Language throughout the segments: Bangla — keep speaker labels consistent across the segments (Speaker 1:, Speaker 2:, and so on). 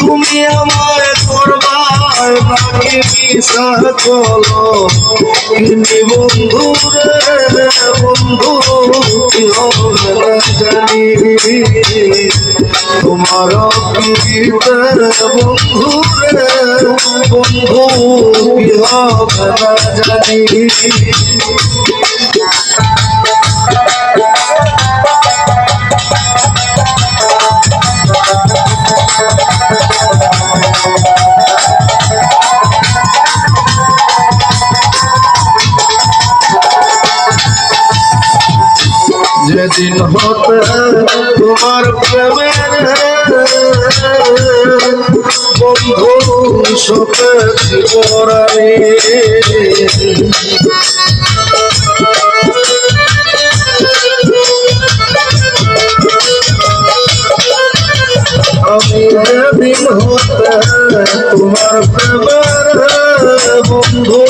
Speaker 1: তুমি আমায় করবার বাকি মিশা চলো বন্ধু রে বন্ধু জানি তোমার বন্ধু রে বন্ধু জানি যেদিন হতে তোমার প্রেমের বন্ধু পরাণী আমি যেদিন হতে তোমার প্রেমের বন্ধু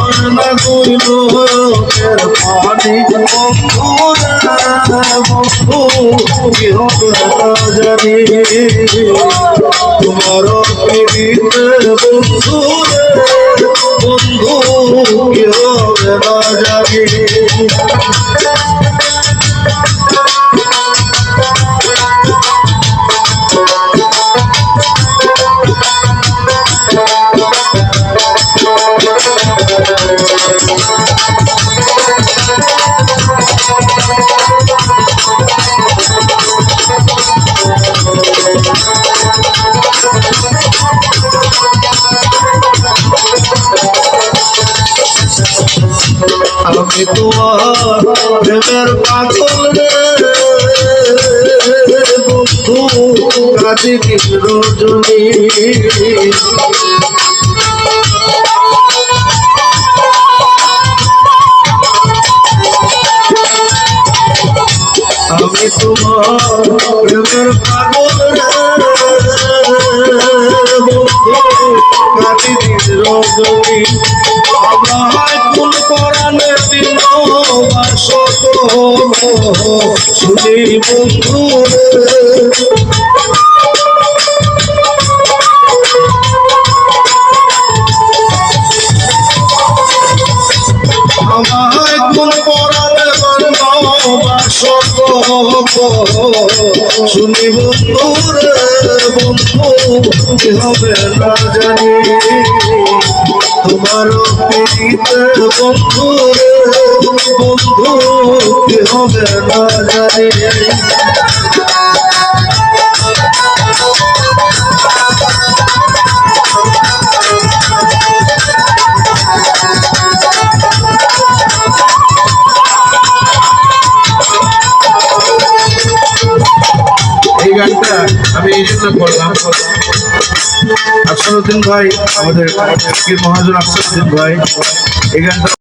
Speaker 1: বারণ হয় না পানি বন্ধু জানি তোমার পিড়িতে বন্ধু বন্ধু কি হবে না তোমার প্রেমের পাগল রে। বন্ধু কাজী রজনী আমি তোমার পাগল রে বন্ধু কাজী রজনী দিন বাসত শুনি বন্ধু রে কোন বাসত শুনি বন্ধু বন্ধু হবে না জানি। তোমার পিড়িতে এই গানটা আমি করলাম। আফসারুদ্দিন ভাই আমাদের মহাজন আফসারুদ্দিন ভাই এই গানটা